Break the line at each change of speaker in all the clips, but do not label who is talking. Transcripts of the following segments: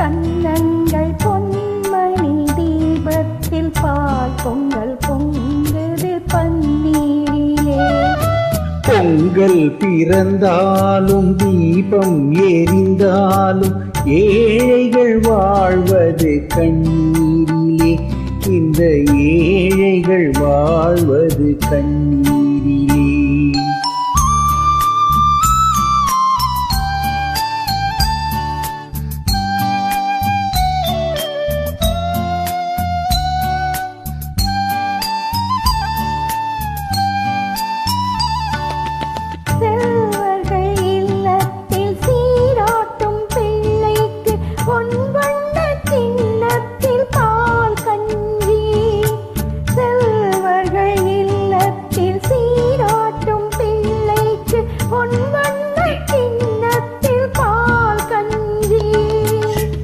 கண்ணங்கள் பொன்மணி தீபத்தில் பால் பொங்கல் பொங்குது பன்னீரிலே. பொங்கல் பிறந்தாலும் தீபம் எரிந்தாலும் ஏழைகள் வாழ்வது கண்ணீரிலே. இந்த ஏழைகள் வாழ்வது
கண்ணீர்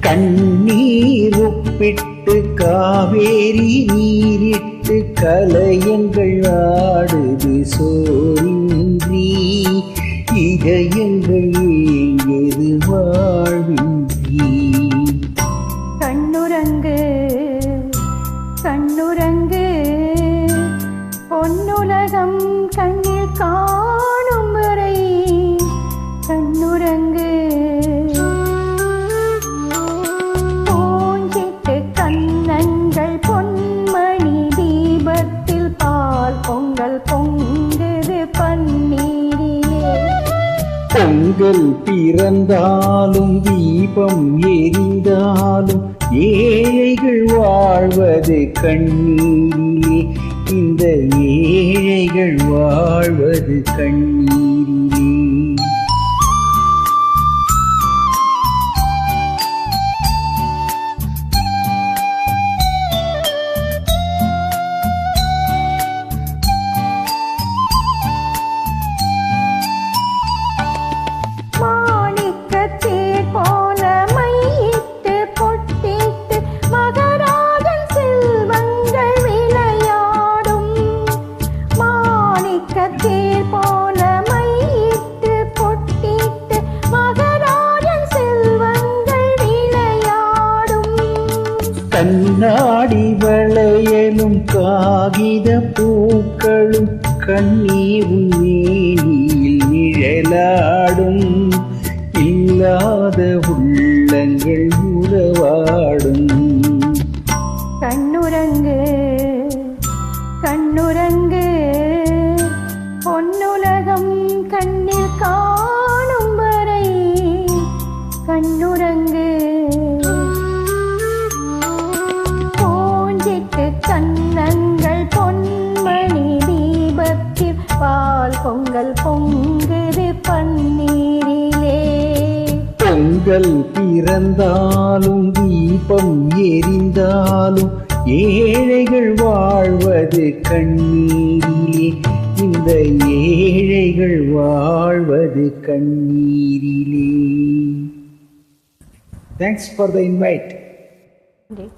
கண்ணீர் உப்பிட்டு காவேரி நீரிட்டு கலையங்கள் ஆடுது சோரின்றி இதயங்கள் கண்கள் பிறந்தாலும் தீபம் எரிந்தாலும் ஏழைகள் வாழ்வது கண்ணீரிலே. இந்த ஏழைகள் வாழ்வது கண்ணீரிலே. கண்ணாடி வளையலும் காகித பூக்களும் கண்ணீரும் மேனியில் நிழலாடும். இல்லாத உள்ளங்கள் உறவாடும்.
கண்ணுரங்கு கண்ணுரங்கு பொன்னுலகம் கண்ணில் காணும் வரை. கண்ணுரங்கு
பொங்கல் பிறந்தாலும் தீபம் எரிந்தாலும் ஏழைகள் வாழ்வது கண்ணீரிலே. இந்த ஏழைகள் வாழ்வது கண்ணீரிலே. தேங்க்ஸ் ஃபார் த இன்வைட்
நன்றி